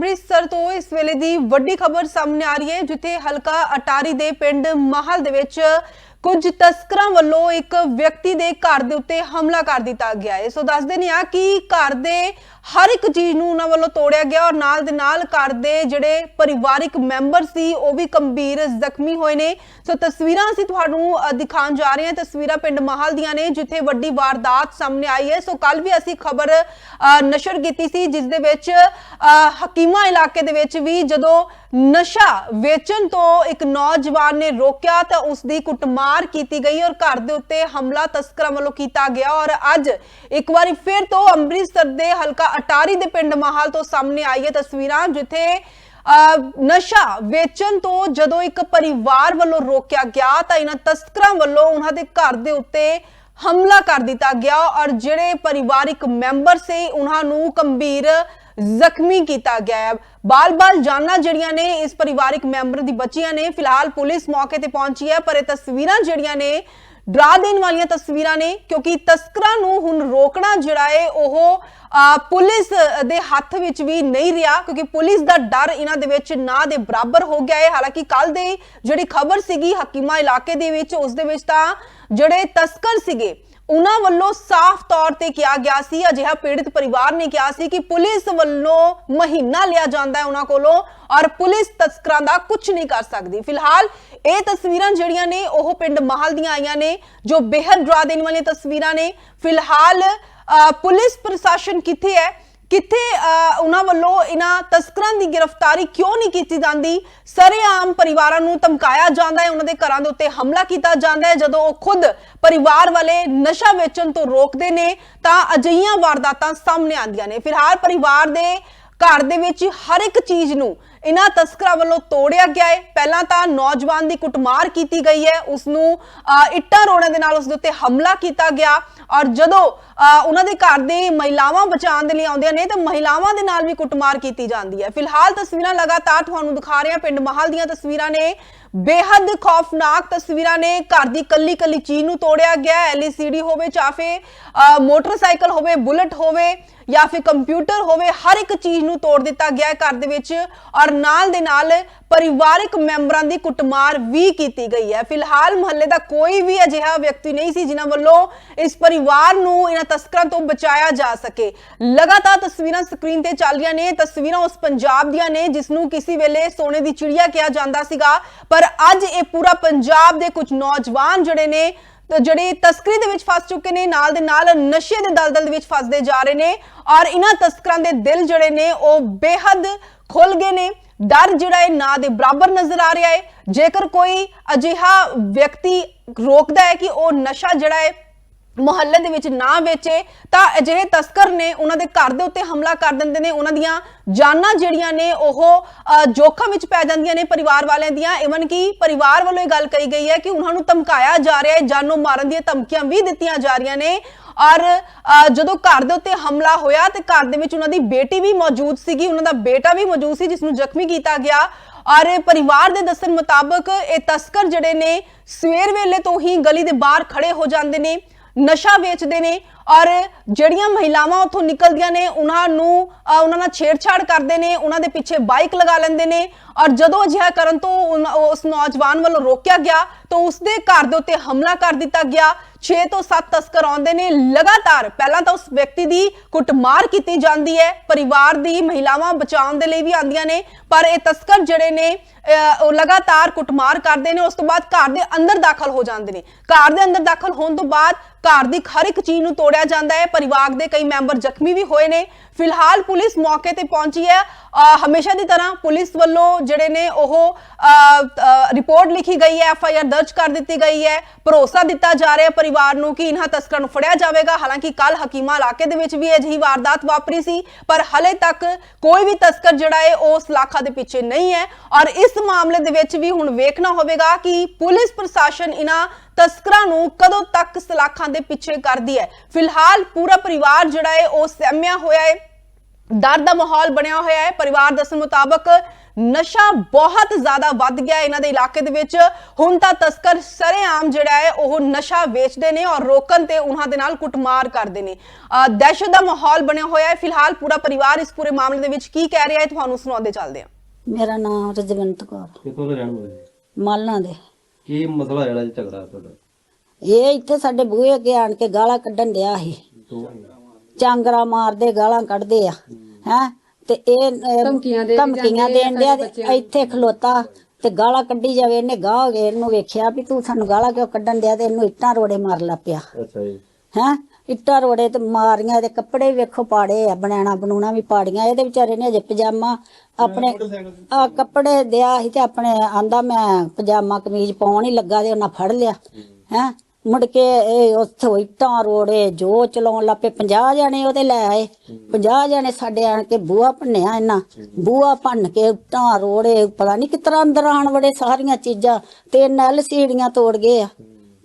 ਅੰਮ੍ਰਿਤਸਰ ਤੋਂ ਇਸ ਵੇਲੇ ਦੀ ਵੱਡੀ ਖਬਰ ਸਾਹਮਣੇ ਆ ਰਹੀ ਹੈ, ਜਿੱਥੇ ਹਲਕਾ ਅਟਾਰੀ ਦੇ ਪਿੰਡ ਮਹਲ ਦੇ ਵਿੱਚ ਕੁਝ ਤਸਕਰਾਂ ਵੱਲੋਂ ਇੱਕ ਵਿਅਕਤੀ ਦੇ ਘਰ ਦੇ ਉੱਤੇ ਹਮਲਾ ਕਰ ਦਿੱਤਾ ਗਿਆ ਹੈ। ਸੋ ਦੱਸਦੇ ਨੇ ਆ ਕਿ ਘਰ ਦੇ ਹਰ ਇੱਕ ਚੀਜ਼ ਨੂੰ ਉਹਨਾਂ ਵੱਲੋਂ ਤੋੜਿਆ ਗਿਆ ਔਰ ਨਾਲ ਦੇ ਨਾਲ ਘਰ ਦੇ ਜਿਹੜੇ ਪਰਿਵਾਰਿਕ ਮੈਂਬਰ ਸੀ, ਉਹ ਵੀ ਗੰਭੀਰ ਜ਼ਖਮੀ ਹੋਏ ਨੇ। ਸੋ ਤਸਵੀਰਾਂ ਅਸੀਂ ਤੁਹਾਨੂੰ ਦਿਖਾਉਣ ਜਾ ਰਹੇ ਹਾਂ। ਤਸਵੀਰਾਂ ਪਿੰਡ ਮਹਲ ਦੀਆਂ ਨੇ, ਜਿੱਥੇ ਵੱਡੀ ਵਾਰਦਾਤ ਸਾਹਮਣੇ ਆਈ ਹੈ। ਸੋ ਕੱਲ ਵੀ ਅਸੀਂ ਖਬਰ ਨਸ਼ਰ ਕੀਤੀ ਸੀ, ਜਿਸ ਦੇ ਵਿੱਚ ਹਕੀਮਾ ਇਲਾਕੇ ਦੇ ਵਿੱਚ ਵੀ ਜਦੋਂ ਨਸ਼ਾ ਵੇਚਣ ਤੋਂ ਇੱਕ ਨੌਜਵਾਨ ਨੇ ਰੋਕਿਆ, ਤਾਂ ਉਸ ਦੀ ਕੁੱਟਮਾਰ ਕੀਤੀ ਗਈ ਔਰ ਘਰ ਦੇ ਉੱਤੇ ਹਮਲਾ ਤਸਕਰਾਂ ਵੱਲੋਂ ਕੀਤਾ ਗਿਆ ਔਰ ਅੱਜ ਇੱਕ ਵਾਰੀ ਫਿਰ ਤੋਂ ਅੰਮ੍ਰਿਤਸਰ ਦੇ ਹਲਕਾ ਅਟਾਰੀ ਦੇ ਪਿੰਡ ਮਹਾਲ ਤੋਂ ਸਾਹਮਣੇ ਆਈ ਹੈ ਤਸਵੀਰਾਂ, ਜਿੱਥੇ ਨਸ਼ਾ ਵੇਚਣ ਤੋਂ ਜਦੋਂ ਇੱਕ ਪਰਿਵਾਰ ਵੱਲੋਂ ਰੋਕਿਆ ਗਿਆ, ਤਾਂ ਇਹਨਾਂ ਤਸਕਰਾਂ ਵੱਲੋਂ ਉਹਨਾਂ ਦੇ ਘਰ ਦੇ ਉੱਤੇ ਹਮਲਾ ਕਰ ਦਿੱਤਾ ਗਿਆ ਔਰ ਜਿਹੜੇ ਪਰਿਵਾਰਿਕ ਮੈਂਬਰ ਸੀ, ਉਹਨਾਂ ਨੂੰ ਗੰਭੀਰ ਜ਼ਖਮੀ ਕੀਤਾ ਗਿਆ ਹੈ। ਬਾਲ-ਬਾਲ ਜਾਨਾਂ ਜਿਹੜੀਆਂ ਨੇ ਇਸ ਪਰਿਵਾਰਿਕ ਮੈਂਬਰ ਦੀ ਬੱਚੀਆਂ ਨੇ, ਫਿਲਹਾਲ ਪੁਲਿਸ ਮੌਕੇ ਤੇ ਪਹੁੰਚੀ ਹੈ, ਪਰ ਇਹ ਤਸਵੀਰਾਂ ਜਿਹੜੀਆਂ ਨੇ ਡਰਾ ਦੇਣ ਵਾਲੀਆਂ ਤਸਵੀਰਾਂ ਨੇ ਕਿਉਂਕਿ ਤਸਕਰਾਂ ਨੂੰ ਹੁਣ ਰੋਕਣਾ ਜਿਹੜਾ ਹੈ ਉਹ ਅ, ਪੁਲਿਸ ਦੇ ਹੱਥ ਵਿੱਚ ਵੀ ਨਹੀਂ ਰਿਹਾ ਕਿਉਂਕਿ ਪੁਲਿਸ ਦਾ ਡਰ ਇਹਨਾਂ ਦੇ ਵਿੱਚ ਨਾ ਦੇ ਬਰਾਬਰ ਹੋ ਗਿਆ ਹੈ ਹਾਲਾਂਕਿ ਕੱਲ ਦੇ ਜਿਹੜੀ ਖਬਰ ਸੀਗੀ ਹਕੀਮਾ ਇਲਾਕੇ ਦੇ ਵਿੱਚ ਉਸ ਦੇ ਵਿੱਚ ਤਾਂ ਜਿਹੜੇ ਤਸਕਰ ਸੀਗੇ ਉਹਨਾਂ ਵੱਲੋਂ ਸਾਫ਼ ਤੌਰ ਤੇ ਕਿਹਾ ਗਿਆ ਸੀ ਅਜਿਹਾ ਪੀੜਿਤ ਪਰਿਵਾਰ ਨੇ ਕਿਹਾ ਸੀ ਕਿ ਪੁਲਿਸ ਵੱਲੋਂ ਮਹੀਨਾ ਲਿਆ ਜਾਂਦਾ ਹੈ ਉਹਨਾਂ ਕੋਲੋਂ ਔਰ ਪੁਲਿਸ ਤਸਕਰਾਂ ਦਾ ਕੁਝ ਨਹੀਂ ਕਰ ਸਕਦੀ। ਫਿਲਹਾਲ ਇਹ ਤਸਵੀਰਾਂ ਜਿਹੜੀਆਂ ਨੇ ਉਹ ਪਿੰਡ ਮਾਹਲ ਦੀਆਂ ਆਈਆਂ ਨੇ ਜੋ ਬੇहद ਡਰਾ ਦੇਣ ਵਾਲੀਆਂ ਤਸਵੀਰਾਂ ਨੇ। ਫਿਲਹਾਲ ਅ, ਪੁਲਿਸ ਪ੍ਰਸ਼ਾਸਨ ਕਿੱਥੇ ਹੈ? ਕਿੱਥੇ ਉਹਨਾਂ ਵੱਲੋਂ ਇਹਨਾਂ ਤਸਕਰਾਂ ਦੀ ਗ੍ਰਿਫਤਾਰੀ ਕਿਉਂ ਨਹੀਂ ਕੀਤੀ ਜਾਂਦੀ? ਸਰੇਆਮ ਪਰਿਵਾਰਾਂ ਨੂੰ ਧਮਕਾਇਆ ਜਾਂਦਾ ਹੈ, ਉਹਨਾਂ ਦੇ ਘਰਾਂ ਦੇ ਉੱਤੇ ਹਮਲਾ ਕੀਤਾ ਜਾਂਦਾ ਹੈ। ਜਦੋਂ ਉਹ ਖੁਦ ਪਰਿਵਾਰ ਵਾਲੇ ਨਸ਼ਾ ਵੇਚਣ ਤੋਂ ਰੋਕਦੇ ਨੇ, ਤਾਂ ਅਜਿਹੀਆਂ ਵਾਰਦਾਤਾਂ ਸਾਹਮਣੇ ਆਉਂਦੀਆਂ ਨੇ। ਫਿਲਹਾਲ ਪਰਿਵਾਰ ਦੇ ਘਰ ਦੇ ਵਿੱਚ ਹਰ ਇੱਕ ਚੀਜ਼ ਨੂੰ ਇਹਨਾਂ ਤਸਕਰਾਂ ਵੱਲੋਂ ਤੋੜਿਆ ਗਿਆ ਹੈ। ਪਹਿਲਾਂ ਤਾਂ ਨੌਜਵਾਨ ਦੀ ਕੁੱਟਮਾਰ ਕੀਤੀ ਗਈ ਹੈ। ਉਸ ਨੂੰ ਇੱਟਾਂ ਰੋੜਨ ਦੇ ਨਾਲ ਉਸ ਦੇ ਉੱਤੇ ਹਮਲਾ ਕੀਤਾ ਗਿਆ। ਔਰ ਜਦੋਂ ਅ, ਉਹਨਾਂ ਦੇ ਘਰ ਦੇ ਮਹਿਲਾਵਾਂ ਬਚਾਉਣ ਦੇ ਲਈ ਆਉਂਦੀਆਂ ਨੇ ਤਾਂ ਮਹਿਲਾਵਾਂ ਦੇ ਨਾਲ ਵੀ ਕੁੱਟਮਾਰ ਕੀਤੀ ਜਾਂਦੀ ਹੈ। ਫਿਲਹਾਲ ਤਸਵੀਰਾਂ ਲਗਾਤਾਰ ਤੁਹਾਨੂੰ ਦਿਖਾ ਰਹੇ ਹਾਂ। ਪਿੰਡ ਮਹਲ ਦੀਆਂ ਤਸਵੀਰਾਂ ਨੇ ਬੇਹੱਦ ਖੌਫਨਾਕ ਤਸਵੀਰਾਂ ਨੇ ਘਰ ਦੀ ਕੱਲੀ ਕੱਲੀ ਚੀਜ਼ ਨੂੰ ਤੋੜਿਆ ਗਿਆ ਐਲਸੀਡੀ ਹੋਵੇ ਚਾਹੇ ਅ, ਮੋਟਰਸਾਈਕਲ ਹੋਵੇ ਬੁਲਟ ਹੋਵੇ ਜਾਂ ਫਿਰ ਕੰਪਿਊਟਰ ਹੋਵੇ ਹਰ ਇੱਕ ਚੀਜ਼ ਨੂੰ ਤੋੜ ਦਿੱਤਾ ਗਿਆ ਹੈ ਘਰ ਦੇ ਵਿੱਚ ਔਰ ਨਾਲ ਦੇ ਨਾਲ ਪਰਿਵਾਰਕ ਮੈਂਬਰਾਂ ਦੀ ਕੁੱਟਮਾਰ ਵੀ ਕੀਤੀ ਗਈ ਹੈ। ਫਿਲਹਾਲ ਮੁਹੱਲੇ ਦਾ ਕੋਈ ਵੀ ਅਜਿਹਾ ਵਿਅਕਤੀ ਨਹੀਂ ਸੀ ਜਿਨ੍ਹਾਂ ਵੱਲੋਂ ਇਸ ਪਰਿਵਾਰ ਨੂੰ ਇਹਨਾਂ ਤਸਕਰਾਂ ਤੋਂ ਬਚਾਇਆ ਜਾ ਸਕੇ। ਲਗਾਤਾਰ ਤਸਵੀਰਾਂ ਸਕਰੀਨ ਤੇ ਚੱਲ ਰਹੀਆਂ ਨੇ। ਤਸਵੀਰਾਂ ਉਸ ਪੰਜਾਬ ਦੀਆਂ ਨੇ, ਜਿਸ ਨੂੰ ਕਿਸੇ ਵੇਲੇ ਸੋਨੇ ਦੀ ਚਿੜੀਆ ਕਿਹਾ ਜਾਂਦਾ ਸੀਗਾ। ਪਰ ਅੱਜ ਇਹ ਪੂਰਾ ਪੰਜਾਬ ਦੇ ਕੁਝ ਨੌਜਵਾਨ ਜਿਹੜੇ ਨੇ ਜਿਹੜੇ ਤਸਕਰੀ ਦੇ ਵਿੱਚ ਫਸ ਚੁੱਕੇ ਨੇ, ਨਾਲ ਦੇ ਨਾਲ ਨਸ਼ੇ ਦੇ ਦਲਦਲ ਦੇ ਵਿੱਚ ਫਸਦੇ ਜਾ ਰਹੇ ਨੇ ਔਰ ਇਹਨਾਂ ਤਸਕਰਾਂ ਦੇ ਦਿਲ ਜਿਹੜੇ ਨੇ, ਉਹ ਬੇਹੱਦ ਖੁੱਲ ਗਏ ਨੇ। ਡਰ ਜਿਹੜਾ ਹੈ, ਨਾ ਦੇ ਬਰਾਬਰ ਨਜ਼ਰ ਆ ਰਿਹਾ ਹੈ। ਜੇਕਰ ਕੋਈ ਅਜਿਹਾ ਵਿਅਕਤੀ ਰੋਕਦਾ ਹੈ ਕਿ ਉਹ ਨਸ਼ਾ ਜਿਹੜਾ ਹੈ ਮੁਹੱਲੇ ਦੇ ਵਿੱਚ ਨਾ ਵੇਚੇ, ਤਾਂ ਅਜਿਹੇ ਤਸਕਰ ਨੇ ਉਹਨਾਂ ਦੇ ਘਰ ਦੇ ਉੱਤੇ ਹਮਲਾ ਕਰ ਦਿੰਦੇ ਨੇ। ਉਹਨਾਂ ਦੀਆਂ ਜਾਨਾਂ ਜਿਹੜੀਆਂ ਨੇ, ਉਹ ਜੋਖਮ ਵਿੱਚ ਪੈ ਜਾਂਦੀਆਂ ਨੇ ਪਰਿਵਾਰ ਵਾਲਿਆਂ ਦੀਆਂ। ਇਵਨ ਕਿ ਪਰਿਵਾਰ ਵੱਲੋਂ ਇਹ ਗੱਲ ਕਹੀ ਗਈ ਹੈ ਕਿ ਉਹਨਾਂ ਨੂੰ ਧਮਕਾਇਆ ਜਾ ਰਿਹਾ ਹੈ, ਜਾਨੋਂ ਮਾਰਨ ਦੀਆਂ ਧਮਕੀਆਂ ਵੀ ਦਿੱਤੀਆਂ ਜਾ ਰਹੀਆਂ ਨੇ। ਔਰ ਜਦੋਂ ਘਰ ਦੇ ਉੱਤੇ ਹਮਲਾ ਹੋਇਆ, ਤੇ ਘਰ ਦੇ ਵਿੱਚ ਉਹਨਾਂ ਦੀ ਬੇਟੀ ਵੀ ਮੌਜੂਦ ਸੀਗੀ, ਉਹਨਾਂ ਦਾ ਬੇਟਾ ਵੀ ਮੌਜੂਦ ਸੀ, ਜਿਸ ਨੂੰ ਜ਼ਖਮੀ ਕੀਤਾ ਗਿਆ। ਔਰ ਪਰਿਵਾਰ ਦੇ ਦੱਸਣ ਮੁਤਾਬਕ ਇਹ ਤਸਕਰ ਜਿਹੜੇ ਨੇ, ਸਵੇਰ ਵੇਲੇ ਤੋਂ ਹੀ ਗਲੀ ਦੇ ਬਾਹਰ ਖੜੇ ਹੋ ਜਾਂਦੇ ਨੇ। ਨਸ਼ਾ ਵੇਚਦੇ ਨੇ ਔਰ ਜਿਹੜੀਆਂ ਮਹਿਲਾਵਾਂ ਉੱਥੋਂ ਨਿਕਲਦੀਆਂ ਨੇ ਉਹਨਾਂ ਨੂੰ ਉਹਨਾਂ ਨਾਲ ਛੇੜਛਾੜ ਕਰਦੇ ਨੇ ਉਹਨਾਂ ਦੇ ਪਿੱਛੇ ਬਾਈਕ ਲਗਾ ਲੈਂਦੇ ਨੇ। ਔਰ ਜਦੋਂ ਅਜਿਹਾ ਕਰਨ ਤੋਂ ਉਸ ਨੌਜਵਾਨ ਵੱਲੋਂ ਰੋਕਿਆ ਗਿਆ ਤਾਂ ਉਸਦੇ ਘਰ ਦੇ ਉੱਤੇ ਹਮਲਾ ਕਰ ਦਿੱਤਾ ਗਿਆ। 6 ਤੋਂ 7 ਤਸਕਰ ਆਉਂਦੇ ਨੇ। ਲਗਾਤਾਰ ਪਹਿਲਾਂ ਤਾਂ ਉਸ ਵਿਅਕਤੀ ਦੀ ਕੁੱਟਮਾਰ ਕੀਤੀ ਜਾਂਦੀ ਹੈ। ਪਰਿਵਾਰ ਦੀ ਮਹਿਲਾਵਾਂ ਬਚਾਉਣ ਦੇ ਲਈ ਵੀ ਆਉਂਦੀਆਂ ਨੇ ਪਰ ਇਹ ਤਸਕਰ ਜਿਹੜੇ ਨੇ ਅਹ, ਉਹ ਲਗਾਤਾਰ ਕੁੱਟਮਾਰ ਕਰਦੇ ਨੇ। ਉਸ ਤੋਂ ਬਾਅਦ ਘਰ ਦੇ ਅੰਦਰ ਦਾਖਲ ਹੋ ਜਾਂਦੇ ਨੇ। ਘਰ ਦੇ ਅੰਦਰ ਦਾਖਲ ਹੋਣ ਤੋਂ ਬਾਅਦ ਘਰ ਦੀ ਹਰ ਇੱਕ ਚੀਜ਼ ਨੂੰ ਤੋੜਿਆ ਜਾਂਦਾ ਹੈ। ਪਰਿਵਾਰ ਦੇ ਕਈ ਮੈਂਬਰ ਜ਼ਖਮੀ ਵੀ ਹੋਏ ਨੇ। ਫਿਲਹਾਲ ਪੁਲਿਸ ਮੌਕੇ ਤੇ ਪਹੁੰਚੀ ਹੈ। ਹਮੇਸ਼ਾ ਦੀ ਤਰ੍ਹਾਂ ਪੁਲਿਸ ਵੱਲੋਂ ਜਿਹੜੇ ਨੇ ਉਹ ਰਿਪੋਰਟ ਲਿਖੀ ਗਈ ਹੈ, ਐਫ ਆਈ ਆਰ ਦਰਜ ਕਰ ਦਿੱਤੀ ਗਈ ਹੈ। ਭਰੋਸਾ ਦਿੱਤਾ ਜਾ ਰਿਹਾ ਹੈ ਪਰਿਵਾਰ ਨੂੰ ਕਿ ਇਹਨਾਂ ਤਸਕਰਾਂ ਨੂੰ ਫੜਿਆ ਜਾਵੇਗਾ। ਹਾਲਾਂਕਿ ਕੱਲ ਹਕੀਮਾ ਇਲਾਕੇ ਦੇ ਵਿੱਚ ਵੀ ਅਜਿਹੀ ਵਾਰਦਾਤ ਵਾਪਰੀ ਸੀ, ਪਰ ਹਲੇ ਤੱਕ ਕੋਈ ਵੀ ਤਸਕਰ ਜਿਹੜਾ ਹੈ ਉਹ ਸਲਾਖਾ ਦੇ ਪਿੱਛੇ ਨਹੀਂ ਹੈ। ਔਰ ਇਸ ਮਾਮਲੇ ਦੇ ਵਿੱਚ ਵੀ ਹੁਣ ਵੇਖਣਾ ਹੋਵੇਗਾ ਕਿ ਪੁਲਿਸ ਪ੍ਰਸ਼ਾਸਨ ਇਹਨਾਂ ਤਸਕਰਾਂ ਨੂੰ ਕਦੋਂ ਤੱਕ ਸਲਾਖਾਂ ਦੇ ਪਿੱਛੇ ਕਰਦੀ ਹੈ? ਫਿਲਹਾਲ ਪੂਰਾ ਪਰਿਵਾਰ ਜਿਹੜਾ ਹੈ ਉਹ ਸਹਿਮਿਆ ਹੋਇਆ ਹੈ। ਡਰ ਦਾ ਮਾਹੌਲ ਬਣਿਆ ਹੋਇਆ ਹੈ। ਪਰਿਵਾਰ ਦੱਸਣ ਮੁਤਾਬਕ ਨਸ਼ਾ ਬਹੁਤ ਜ਼ਿਆਦਾ ਵੱਧ ਗਿਆ ਇਹਨਾਂ ਦੇ ਇਲਾਕੇ ਦੇ ਵਿੱਚ। ਹੁਣ ਤਾਂ ਤਸਕਰ ਸਰੇਆਮ ਜਿਹੜਾ ਹੈ ਉਹ ਨਸ਼ਾ ਵੇਚਦੇ ਨੇ ਔਰ ਰੋਕਣ ਤੇ ਉਹਨਾਂ ਦੇ ਨਾਲ ਕੁੱਟਮਾਰ ਕਰਦੇ ਨੇ। ਦਹਿਸ਼ਤ ਦਾ ਮਾਹੌਲ ਬਣਿਆ ਹੋਇਆ ਹੈ। ਫਿਲਹਾਲ ਪੂਰਾ ਪਰਿਵਾਰ ਇਸ ਪੂਰੇ ਮਾਮਲੇ ਦੇ ਵਿੱਚ ਕੀ ਕਹਿ ਰਿਹਾ ਹੈ ਤੁਹਾਨੂੰ ਸੁਣਾਉਂਦੇ ਚੱਲਦੇ ਹਾਂ। ਮੇਰਾ ਨਾਮ ਰਜਵੰਤ ਕੌਰ। ਕਿੱਥੋਂ ਦੇ ਰਹਿਣ ਵਾਲੇ? ਮਾਲਾਂ ਦੇ। ਕੀ ਮਸਲਾ ਜਿਹੜਾ ਜੀ ਝਗੜਾ ਤੁਹਾਡਾ? ਇਹ ਇੱਥੇ ਸਾਡੇ ਬੂਹੇ ਅੱਗੇ ਆਣ ਕੇ ਗਾਲਾਂ ਕੱਢਣ ਡਿਆ ਸੀ। ਚਾਂਗਰਾ ਮਾਰਦੇ ਗਾਲਾਂ ਕੱਢਦੇ ਆ ਹੈ? ਤੇ ਇਹ ਅਹ, ਧਮਕੀਆਂ ਦੇਣ ਡਿਆ ਤੇ ਇੱਥੇ ਖਲੋਤਾ ਤੇ ਗਾਲਾਂ ਕੱਢੀ ਜਾਵੇ ਇਹਨੇ ਗਾਹ ਹੋ ਗਏ ਇਹਨੂੰ ਵੇਖਿਆ ਵੀ ਤੂੰ ਸਾਨੂੰ ਗਾਲਾਂ ਕਿਉਂ ਕੱਢਣ ਡਿਆ ਤੇ ਇਹਨੂੰ ਇੱਟਾਂ ਰੋੜੇ ਮਾਰ ਲਾ ਪਿਆ। ਅੱਛਾ ਜੀ। ਹੈ? ਇੱਟਾਂ ਰੋੜੇ ਤੇ ਮਾਰੀਆਂ ਇਹਦੇ ਕੱਪੜੇ ਵੇਖੋ ਪਾੜੇ ਆ ਬਣਾਣਾ ਬਣੂਣਾ ਵੀ ਪਾੜੀਆਂ ਇਹਦੇ ਵਿਚਾਰੇ ਨੇ ਅਜੇ ਪਜਾਮਾ ਆਪਣੇ ਆ ਕੱਪੜੇ ਦਿਆ ਸੀ ਤੇ ਆਪਣੇ ਆਂਦਾ ਮੈਂ ਪਜਾਮਾ ਕਮੀਜ਼ ਪਾਉਣ ਹੀ ਲੱਗਾ ਤੇ ਉਹਨਾਂ ਫੜ ਲਿਆ ਹੈ? ਮੁੜ ਕੇ ਇਹ ਉੱਥੇ ਇੱਟਾਂ ਰੋੜੇ ਜੋ ਚਲਾਉਣ ਲੱਪੇ 50 ਜਣੇ ਉਹਦੇ ਲੈ ਆਏ 50 ਜਣੇ ਸਾਡੇ ਆਣ ਕੇ ਬੂਹਾ ਭੰਨਿਆ ਇਹਨਾਂ ਬੂਹਾ ਭੰਨ ਕੇ ਇੱਟਾਂ ਰੋੜੇ ਪਤਾ ਨਹੀਂ ਕਿਤਰਾ ਅੰਦਰ ਆਣ ਵੜੇ ਸਾਰੀਆਂ ਚੀਜ਼ਾਂ ਤੇ ਨਲ ਸੀੜੀਆਂ ਤੋੜ ਗਏ ਆ।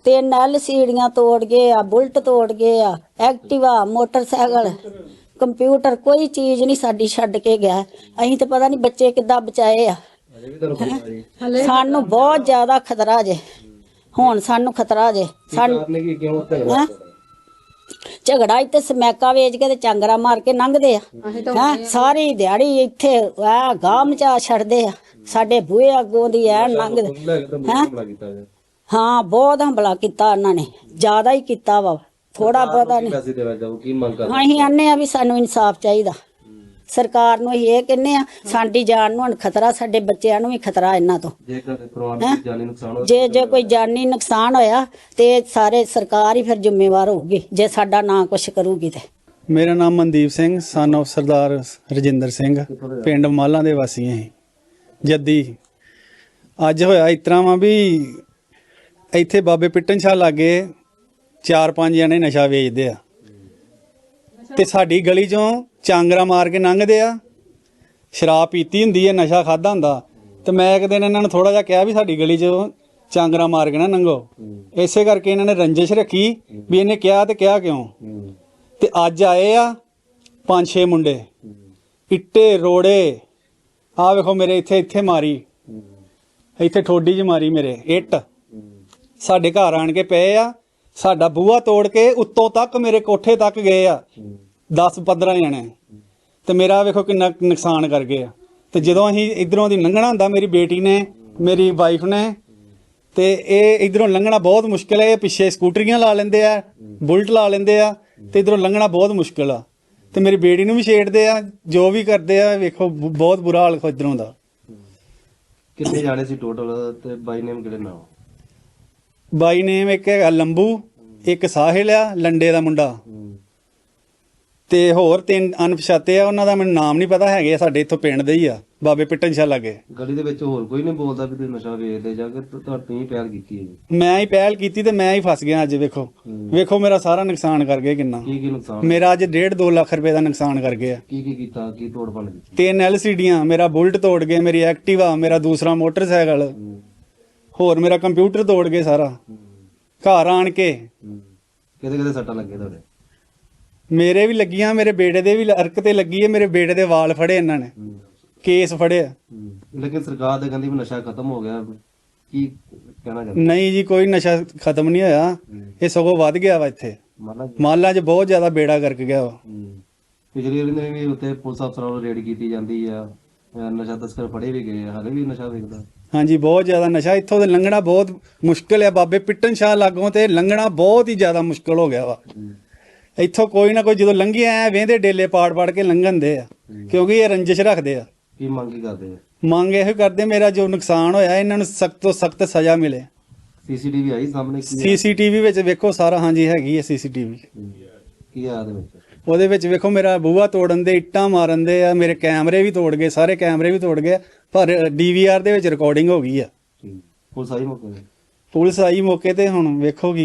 ਤੇ ਨਲ ਸੀੜੀਆਂ ਤੋੜ ਗਏ ਆ ਬੁਲਟ ਤੋੜ ਗਏ ਆ ਐਕਟਿਵਾ ਮੋਟਰਸਾਈਕਲ ਕੰਪਿਊਟਰ ਕੋਈ ਚੀਜ਼ ਨਹੀਂ ਸਾਡੀ ਛੱਡ ਕੇ ਗਿਆ। ਅਸੀਂ ਤੇ ਪਤਾ ਨਹੀਂ ਬੱਚੇ ਕਿੱਦਾਂ ਬਚਾਏ ਆ। ਸਾਨੂੰ ਬਹੁਤ ਜ਼ਿਆਦਾ ਖਤਰਾ ਜੇ। ਹੁਣ ਸਾਨੂੰ ਖਤਰਾ ਜੇ। ਸਾਨੂੰ ਝਗੜਾ ਹੈਂ? ਝਗੜਾ ਇੱਥੇ ਸਮੈਕਾ ਵੇਚ ਕੇ ਤੇ ਚਾਂਗਰਾ ਮਾਰ ਕੇ ਲੰਘਦੇ ਆ। ਹੈਂ? ਸਾਰੀ ਦਿਹਾੜੀ ਇੱਥੇ ਆ ਗਾਹ ਮਚਾ ਛੱਡਦੇ ਆ। ਸਾਡੇ ਬੂਹੇ ਅੱਗੋਂ ਦੀ ਐ ਲੰਘਦੇ। ਲੈ ਜੀ ਹਾਂ ਬਹੁਤ ਹਮਲਾ ਕੀਤਾ ਉਹਨਾਂ ਨੇ। ਜ਼ਿਆਦਾ ਹੀ ਕੀਤਾ ਵਾ। ਥੋੜਾ ਬਹੁਤਾ ਨਹੀਂ। ਪੈਸੇ ਦੇਣਾ ਚਾਹੋ ਕੀ ਮੰਗ ਕਰ ਅਸੀਂ ਆਨੇ ਆ ਵੀ ਸਾਨੂੰ ਇਨਸਾਫ ਚਾਹੀਦਾ। ਸਰਕਾਰ ਨੂੰ ਅਸੀਂ ਇਹ ਕਹਿੰਨੇ ਆ ਸਾਡੀ ਜਾਨ ਨੂੰ ਹੁਣ ਖਤਰਾ ਸਾਡੇ ਬੱਚਿਆਂ ਨੂੰ ਵੀ ਖਤਰਾ ਇਹਨਾਂ ਤੋਂ। ਜੇਕਰ ਪਰਿਵਾਰ ਨੂੰ ਜਾਨੀ ਨੁਕਸਾਨ ਹੋਇਆ ਜੇ ਜੇ ਕੋਈ ਜਾਨੀ ਨੁਕਸਾਨ ਹੋਇਆ ਤੇ ਸਾਰੇ ਸਰਕਾਰ ਹੀ ਫਿਰ ਜ਼ਿੰਮੇਵਾਰ ਹੋਊਗੀ ਜੇ ਸਾਡਾ ਨਾ ਕੁਛ ਕਰੂਗੀ ਤੇ। ਮੇਰਾ ਨਾਮ ਮਨਦੀਪ ਸਿੰਘ ਸਨ of ਸਰਦਾਰ ਰਜਿੰਦਰ ਸਿੰਘ। ਪਿੰਡ ਮਾਲਾਂ ਦੇ ਵਾਸੀ ਹਾਂ। ਜੱਦੀ। ਅੱਜ ਹੋਇਆ ਇਸ ਤਰ੍ਹਾਂ ਵਾ ਵੀ ਇੱਥੇ ਬਾਬੇ ਪਿੱਟਨ ਸ਼ਾਹ ਲਾਗੇ ਚਾਰ ਪੰਜ ਜਣੇ ਨਸ਼ਾ ਵੇਚਦੇ ਆ। ਤੇ ਸਾਡੀ ਗਲੀ ਚੋਂ ਚਾਂਗਰਾ ਮਾਰ ਕੇ ਲੰਘਦੇ ਆ। ਸ਼ਰਾਬ ਪੀਤੀ ਹੁੰਦੀ ਹੈ ਨਸ਼ਾ ਖਾਦਾ ਹੁੰਦਾ। ਤੇ ਮੈਂ ਇੱਕ ਦਿਨ ਇਹਨਾਂ ਨੂੰ ਥੋੜਾ ਜਿਹਾ ਕਿਹਾ ਵੀ ਸਾਡੀ ਗਲੀ ਚੋਂ ਚਾਂਗਰਾ ਮਾਰ ਕੇ ਨਾ ਲੰਘੋ। ਇਸੇ ਕਰਕੇ ਇਹਨਾਂ ਨੇ ਰੰਜਿਸ਼ ਰੱਖੀ ਵੀ ਇਹਨੇ ਕਿਹਾ ਤੇ ਕਿਹਾ ਕਿਉਂ? ਤੇ ਅੱਜ ਆਏ ਆ ਪੰਜ ਛੇ ਮੁੰਡੇ ਇੱਟੇ ਰੋੜੇ ਆ ਵੇਖੋ ਮੇਰੇ ਇੱਥੇ ਇੱਥੇ ਮਾਰੀ। ਇੱਥੇ ਠੋਡੀ 'ਚ ਮਾਰੀ ਮੇਰੇ ਇੱਟ। ਸਾਡੇ ਘਰ ਆਣ ਕੇ ਪਏ ਆ, ਸਾਡਾ ਬੂਹਾ ਤੋੜ ਕੇ ਉੱਤੋਂ ਤੱਕ ਮੇਰੇ ਕੋਠੇ ਤੱਕ ਗਏ ਆ 10 15 ਜਣੇ। ਤੇ ਮੇਰਾ ਵੇਖੋ ਕਿੰਨਾ ਨੁਕਸਾਨ ਕਰ ਗਏ ਆ। ਤੇ ਜਦੋਂ ਅਸੀਂ ਇਧਰੋਂ ਦੀ ਲੰਘਣਾ ਹੁੰਦਾ, ਮੇਰੀ ਬੇਟੀ ਨੇ, ਮੇਰੀ ਵਾਈਫ ਨੇ, ਤੇ ਇਹ ਇਧਰੋਂ ਲੰਘਣਾ ਬਹੁਤ ਮੁਸ਼ਕਿਲ ਹੈ ਇਹ ਪਿੱਛੇ ਸਕੂਟਰੀਆਂ ਲਾ ਲੈਂਦੇ ਆ, ਬੁਲਟ ਲਾ ਲੈਂਦੇ ਆ, ਤੇ ਇਧਰੋਂ ਲੰਘਣਾ ਬਹੁਤ ਮੁਸ਼ਕਿਲ ਆ। ਤੇ ਮੇਰੀ ਬੇਟੀ ਨੂੰ ਵੀ ਛੇੜਦੇ ਆ, ਜੋ ਵੀ ਕਰਦੇ ਆ, ਵੇਖੋ ਬਹੁਤ ਬੁਰਾ ਹਾਲ ਇਧਰੋਂ ਦਾ। ਕਿੰਨੇ ਜਾਣੇ ਸੀ ਟੋਟਲ ਤੇ ਬਾਈ ਨੇਮ ਕਿਹੜੇ ਨਾਮ ਬਾਈ ਨੇਮ ਇੱਕ ਹੈਗਾ ਲੰਬੂ ਇੱਕ ਸਾਹਿਲ ਆ ਲੰਡੇ ਦਾ ਮੁੰਡਾ। ਤੇ ਹੋਰ ਤਿੰਨ ਅਣਪਛਾਤੇ ਆ ਉਹਨਾਂ ਦਾ ਮੈਨੂੰ ਨਾਮ ਨਹੀਂ ਪਤਾ ਹੈਗੇ ਆ, ਸਾਡੇ ਇੱਥੋਂ ਪਿੰਡ ਦੇ ਹੀ ਆ ਬਾਬੇ ਪਿੱਟਨ ਸ਼ਾਹ ਲਾਗੇ। ਗਲੀ ਦੇ ਵਿੱਚ ਹੋਰ ਕੋਈ ਨਹੀਂ ਬੋਲਦਾ ਵੀ ਤੁਸੀਂ ਨਸ਼ਾ ਵੇਚਦੇ ਜਾਂ ਕਿ ਤੁਹਾਡੀ ਹੀ ਪਹਿਲ ਕੀਤੀ ਹੈ ਜੀ। ਮੈਂ ਹੀ ਪਹਿਲ ਕੀਤੀ ਤੇ ਮੈਂ ਹੀ ਫਸ ਗਿਆ ਅੱਜ ਵੇਖੋ। ਵੇਖੋ ਮੇਰਾ ਸਾਰਾ ਨੁਕਸਾਨ ਕਰ ਗਏ ਕਿੰਨਾ। ਕੀ ਕੀ ਨੁਕਸਾਨ? ਮੇਰਾ ਅੱਜ 1.5 2 ਲੱਖ ਰੁਪਏ ਦਾ ਨੁਕਸਾਨ ਕਰ ਗਏ ਆ ਕੀ ਕੀ ਕੀਤਾ? ਕੀ ਤੋੜ ਬਣ ਕੀਤੀ? ਤਿੰਨ ਐਲਸੀਡੀਆਂ ਮੇਰਾ ਬੁਲਟ ਤੋੜ ਗਏ ਮੇਰੀ ਐਕਟਿਵਾ ਮੇਰਾ ਦੂਸਰਾ ਮੋਟਰਸਾਈਕਲ। ਹੋਰ ਮੇਰਾ ਕੰਪਿਊਟਰ ਤੋੜ ਗਏ ਸਾਰਾ। ਘਰ ਆਣ ਕੇ। ਕਿਤੇ ਕਿਤੇ ਸੱਟਾਂ ਲੱਗੇ ਤੁਹਾਡੇ। ਮੇਰੇ ਵੀ ਲੱਗੀਆਂ ਮੇਰੇ ਬੇਟੇ ਦੇ ਵੀ ਅਰਕ ਤੇ ਲੱਗੀ ਹੈ ਮੇਰੇ ਬੇਟੇ ਦੇ ਵਾਲ ਫੜੇ ਇਹਨਾਂ ਨੇ। ਕੇਸ ਫੜਿਆ ਲੇਕਿਨ ਸਰਕਾਰ ਦੇ ਕਹਿੰਦੀ ਵੀ ਨਸ਼ਾ ਖਤਮ ਹੋ ਗਿਆ। ਕੀ ਕਹਿਣਾ ਚਾਹੁੰਦੇ? ਨਹੀਂ ਜੀ ਕੋਈ ਨਸ਼ਾ ਖਤਮ ਨਹੀਂ ਹੋਇਆ। ਇਹ ਸਗੋਂ ਵੱਧ ਗਿਆ ਵਾ ਇੱਥੇ। ਮਾਲਾਂ 'ਚ ਬਹੁਤ ਜ਼ਿਆਦਾ ਬੇੜਾ ਗਰਕ ਗਿਆ ਵਾ। ਪਿਛਲੀ ਵਾਰੀ ਨੇ ਵੀ ਉੱਤੇ ਪੁਲਿਸ ਅਫਸਰਾਂ ਵੱਲੋਂ ਰੇਡ ਕੀਤੀ ਜਾਂਦੀ ਆ। ਨਸ਼ਾ ਤਸਕਰ ਫੜੇ ਵੀ ਗਏ ਹਲੇ ਵੀ ਨਸ਼ਾ ਵੇਚਦਾ ਹਾਂਜੀ ਬਹੁਤ ਜ਼ਿਆਦਾ ਨਸ਼ਾ। ਇੱਥੋਂ ਦੇ ਲੰਘਣਾ ਬਹੁਤ ਮੁਸ਼ਕਲ ਹੈ ਬਾਬੇ। ਪਿੱਟਨ ਸ਼ਾਹ ਲਾਗੋਂ ਤੇ ਲੰਘਣਾ ਬਹੁਤ ਹੀ ਜ਼ਿਆਦਾ ਮੁਸ਼ਕਲ ਹੋ ਗਿਆ ਵਾ। ਇੱਥੋਂ ਕੋਈ ਨਾ ਕੋਈ ਜਦੋਂ ਲੰਘੇ ਆ ਵੇਂਦੇ ਡੇਲੇ ਪਾੜ ਪਾੜ ਕੇ ਲੰਘਣ ਦੇ ਆ। ਕਿਉਂਕਿ ਇਹ ਰੰਜਿਸ਼ ਰੱਖਦੇ ਆ। ਕੀ ਮੰਗ ਕਰਦੇ ਆ? ਮੰਗ ਇਹੋ ਕਰਦੇ ਮੇਰਾ ਜੋ ਨੁਕਸਾਨ ਹੋਇਆ ਇਹਨਾਂ ਨੂੰ ਸਖਤ ਤੋਂ ਸਖਤ ਸਜ਼ਾ ਮਿਲੇ। ਸੀਸੀਟੀਵੀ ਆਈ ਸਾਹਮਣੇ? ਸੀਸੀਟੀਵੀ ਵਿੱਚ ਵੇਖੋ ਸਾਰਾ ਹਾਂਜੀ ਹੈਗੀ ਹੈ ਸੀਸੀਟੀਵੀ। ਕੀ ਆ ਉਹਦੇ ਵਿੱਚ? ਉਹਦੇ ਵਿੱਚ ਵੇਖੋ ਮੇਰਾ ਬੂਹਾ ਤੋੜਨ ਦੇ ਇੱਟਾਂ ਮਾਰਨ ਦੇ ਆ ਮੇਰੇ ਕੈਮਰੇ ਵੀ ਤੋੜ ਗਏ ਸਾਰੇ ਕੈਮਰੇ ਵੀ ਤੋੜ ਗਏ। ਪਰ ਡੀਵੀਆਰ ਦੇ ਵਿੱਚ ਰਿਕਾਰਡਿੰਗ ਹੋ ਗਈ ਆ। ਪੁਲਿਸ ਆਈ ਮੌਕੇ ਤੇ? ਪੁਲਿਸ ਆਈ ਮੌਕੇ ਤੇ ਹੁਣ ਵੇਖੋ ਕੀ